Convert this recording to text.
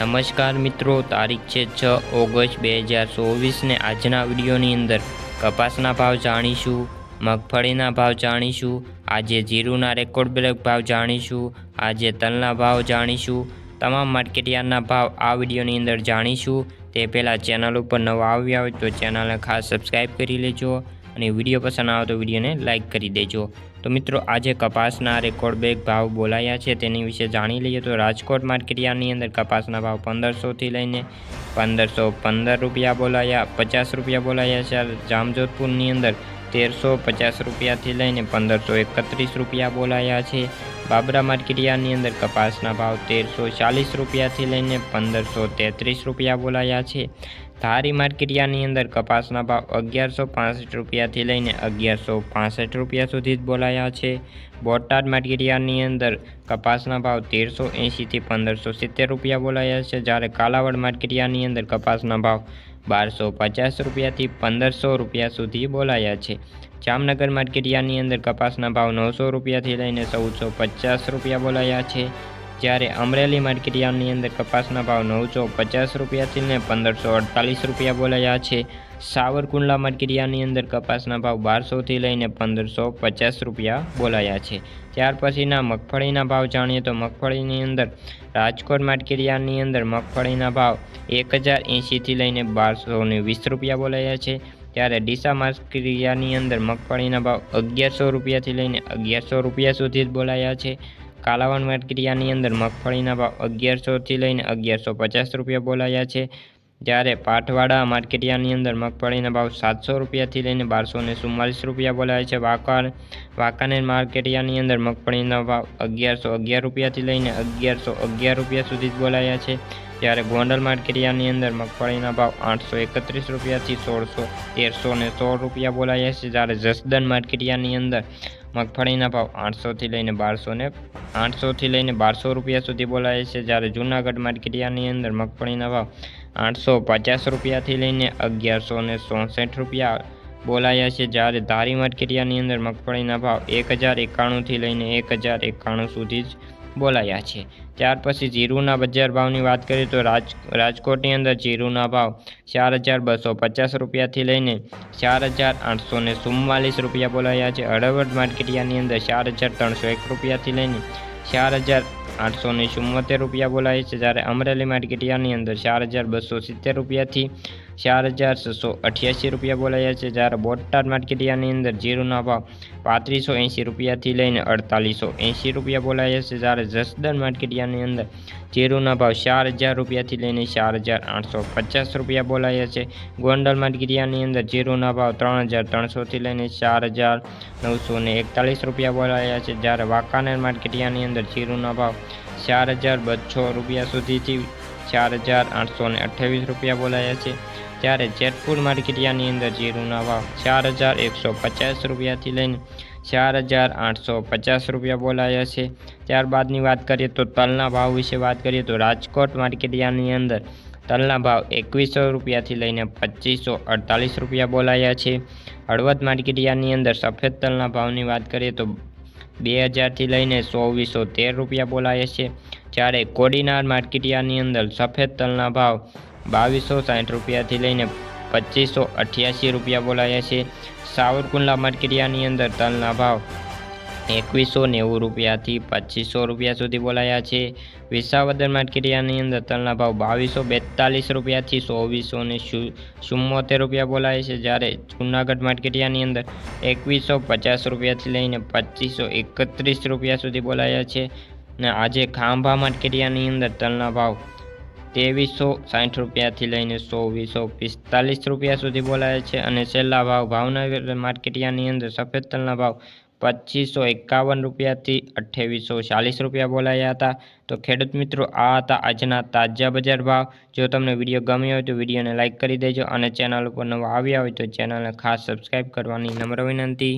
નમસ્કાર મિત્રો, તારીખ છે છ ઓગસ્ટ બે હજાર ચોવીસને આજના વિડીયોની અંદર કપાસના ભાવ જાણીશું, મગફળીના ભાવ જાણીશું, આજે જીરુના રેકોર્ડ બ્રેક ભાવ જાણીશું, આજે તલના ભાવ જાણીશું, તમામ માર્કેટયાર્ડના ભાવ આ વિડીયોની અંદર જાણીશું. તે પહેલાં ચેનલ ઉપર નવા આવ્યા હોય તો ચેનલને ખાસ સબસ્ક્રાઈબ કરી લેજો અને વીડિયો પસંદ આવે તો વિડીયોને લાઇક કરી દેજો. તો મિત્રો, આજે કપાસના રેકોર્ડ બેગ ભાવ બોલાયા છે તેની વિશે જાણી લઈએ તો રાજકોટ માર્કેટિયાની અંદર કપાસના ભાવ પંદરસોથી લઈને પંદરસો પંદર રૂપિયા બોલાયા, પચાસ રૂપિયા બોલાયા છે. જામજોધપુરની અંદર તેરસો પચાસ રૂપિયાથી લઈને પંદરસો એકત્રીસ રૂપિયા બોલાયા છે. બાબરા માર્કેટિયાની અંદર કપાસના ભાવ તેરસો ચાલીસ રૂપિયાથી લઈને પંદરસો તેત્રીસ રૂપિયા બોલાયા છે. ધારી માર્કેટિયાની અંદર કપાસના ભાવ અગિયારસો પાસઠ રૂપિયાથી લઈને અગિયારસો પાસઠ રૂપિયા સુધી જ બોલાયા છે. બોટાદ માર્કેટિયાની અંદર કપાસના ભાવ તેરસો એંશીથી પંદરસો સિત્તેર રૂપિયા બોલાયા છે, જ્યારે કાલાવડ માર્કેટિયાની અંદર કપાસના ભાવ બારસો પચાસ રૂપિયાથી પંદરસો રૂપિયા સુધી બોલાયા છે. જામનગર માર્કેટિયાની અંદર કપાસના ભાવ નવસો રૂપિયાથી લઈને ચૌદસો પચાસ રૂપિયા બોલાયા છે. જ્યારે અમરેલી માર્કેટયાર્ડની અંદર કપાસના ભાવ નવસો પચાસ રૂપિયાથી લઈને પંદરસો અડતાલીસ રૂપિયા બોલાયા છે. સાવરકુંડલા માર્કેટિયાની અંદર કપાસના ભાવ બારસોથી લઈને પંદરસો પચાસ રૂપિયા બોલાયા છે. ત્યાર પછીના મગફળીના ભાવ જાણીએ તો મગફળીની અંદર રાજકોટ માર્કેટિયાની અંદર મગફળીના ભાવ એક હજાર એંશીથી લઈને બારસો ને વીસ રૂપિયા બોલાયા છે. ત્યારે ડીસા માર્કેટિયાની અંદર મગફળીના ભાવ અગિયારસો રૂપિયાથી લઈને અગિયારસો રૂપિયા સુધી જ બોલાયા છે. કાલાવડ માર્કેટિયાની અંદર મગફળીના ભાવ અગિયારસોથી લઈને અગિયારસો પચાસ રૂપિયા બોલાયા છે. જ્યારે પાટવાડા માર્કેટિયાની અંદર મગફળીના ભાવ સાતસો રૂપિયાથી લઈને બારસો ને ચુમ્માલીસ રૂપિયા બોલાય છે. વાંકા વાંકાનેર માર્કેટિયાની અંદર મગફળીના ભાવ અગિયારસો અગિયાર રૂપિયાથી લઈને અગિયારસો અગિયાર રૂપિયા સુધી જ બોલાયા છે. જ્યારે ગોંડલ માર્કેટિયાની અંદર મગફળીના ભાવ આઠસો એકત્રીસ રૂપિયાથી સોળસો, તેરસો ને સોળ રૂપિયા બોલાયા છે. જ્યારે જસદન માર્કેટિયાની અંદર મગફળીના ભાવ આઠસોથી લઈને બારસો ને, આઠસોથી લઈને બારસો રૂપિયા સુધી બોલાયા છે. જ્યારે જૂનાગઢ માર્કેટિયાની અંદર મગફળીના ભાવ આઠસો પચાસ રૂપિયાથી લઈને અગિયારસો ને ચોસઠ રૂપિયા બોલાયા છે. જ્યારે ધારી માર્કેટિયાની અંદર મગફળીના ભાવ એક હજાર એકાણુંથી લઈને એક હજાર એકાણું સુધી જ બોલાયા છે. ત્યાર પછી જીરુના બજાર ભાવની વાત કરીએ તો રાજ, રાજકોટની અંદર જીરુના ભાવ ચાર હજાર બસો પચાસ રૂપિયાથી લઈને ચાર હજાર આઠસો ને ચુમ્માલીસ રૂપિયા બોલાયા છે. હળવદ માર્કેટિયાની અંદર ચાર હજાર ત્રણસો એક રૂપિયાથી લઈને ચાર હજાર આઠસો ને ચુમ્મોતેર રૂપિયા બોલાય છે. જ્યારે અમરેલી માર્કેટિયાની અંદર ચાર હજાર બસો સિત્તેર રૂપિયાથી ચાર હજાર છસો અઠ્યાસી રૂપિયા બોલાયા છે. જ્યારે બોટાદ માર્કેટિયાની અંદર જીરુના ભાવ પાંત્રીસો એંસી રૂપિયાથી લઈને અડતાલીસો એંસી રૂપિયા બોલાયા છે. જ્યારે જસદન માર્કેટિયાની અંદર જીરુના ભાવ ચાર હજાર રૂપિયાથી લઈને ચાર હજાર આઠસો પચાસ રૂપિયા બોલાયા છે. ગોંડલ માર્કેટિયાની અંદર જીરુના ભાવ ત્રણ હજાર ત્રણસોથી લઈને ચાર હજાર નવસો ને એકતાલીસ રૂપિયા બોલાયા છે. જ્યારે વાંકાનેર માર્કેટિયાની અંદર જીરુના ભાવ ચાર હજાર બસો રૂપિયા સુધીથી ચાર હજાર આઠસો ને અઠ્યાવીસ રૂપિયા બોલાયા છે. જ્યારે જેતપુર માર્કેટિયાની અંદર જીરુના ભાવ ચાર હજાર એકસો પચાસ રૂપિયાથી લઈને ચાર હજાર આઠસો પચાસ રૂપિયા બોલાયા છે. ત્યારબાદની વાત કરીએ તો તલના ભાવ વિશે વાત કરીએ તો રાજકોટ માર્કેટિયાની અંદર તલના ભાવ એકવીસો રૂપિયાથી લઈને પચીસો અડતાલીસ રૂપિયા બોલાયા છે. હળવદ માર્કેટિયાની અંદર સફેદ તલના ભાવની વાત કરીએ તો બે હજારથી લઈને ચોવીસો તેર રૂપિયા બોલાયા છે. જ્યારે કોડીનાર માર્કેટિયાની અંદર સફેદ તલના ભાવ બાવીસો સાઠ રૂપિયાથી લઈને પચીસો અઠ્યાસી રૂપિયા બોલાયા છે. સાવરકુંડલા માર્કેટયાર્ડની અંદર તલના ભાવ એકવીસો નેવું રૂપિયાથી પચીસો રૂપિયા સુધી બોલાયા છે. વિસાવદર માર્કેટયાર્ડની અંદર તલના ભાવ બાવીસો બેતાલીસ રૂપિયાથી ચોવીસો ને ચુમ્મોતેર રૂપિયા બોલાય છે. જ્યારે જૂનાગઢ માર્કેટયાર્ડની અંદર એકવીસો પચાસ રૂપિયાથી લઈને પચીસો એકત્રીસ રૂપિયા સુધી બોલાયા છે. ને આજે ખાંભા માર્કેટિયાની અંદર તલના ભાવ ત્રેવીસો સાઠ રૂપિયાથી લઈને ચોવીસો પિસ્તાલીસ રૂપિયા સુધી બોલાય છે અને છેલ્લા ભાવ ભાવનગર માર્કેટિયાની અંદર સફેદ તલના ભાવ પચીસો એકાવન રૂપિયાથી અઠ્યાવીસો ચાલીસ રૂપિયા બોલાયા હતા. તો ખેડૂત મિત્રો, આ હતા આજના તાજા બજાર ભાવ. જો તમને વીડિયો ગમ્યો હોય તો વિડીયોને લાઇક કરી દેજો અને ચેનલ ઉપર નવા આવ્યા હોય તો ચેનલને ખાસ સબસ્ક્રાઈબ કરવાની નમ્ર વિનંતી.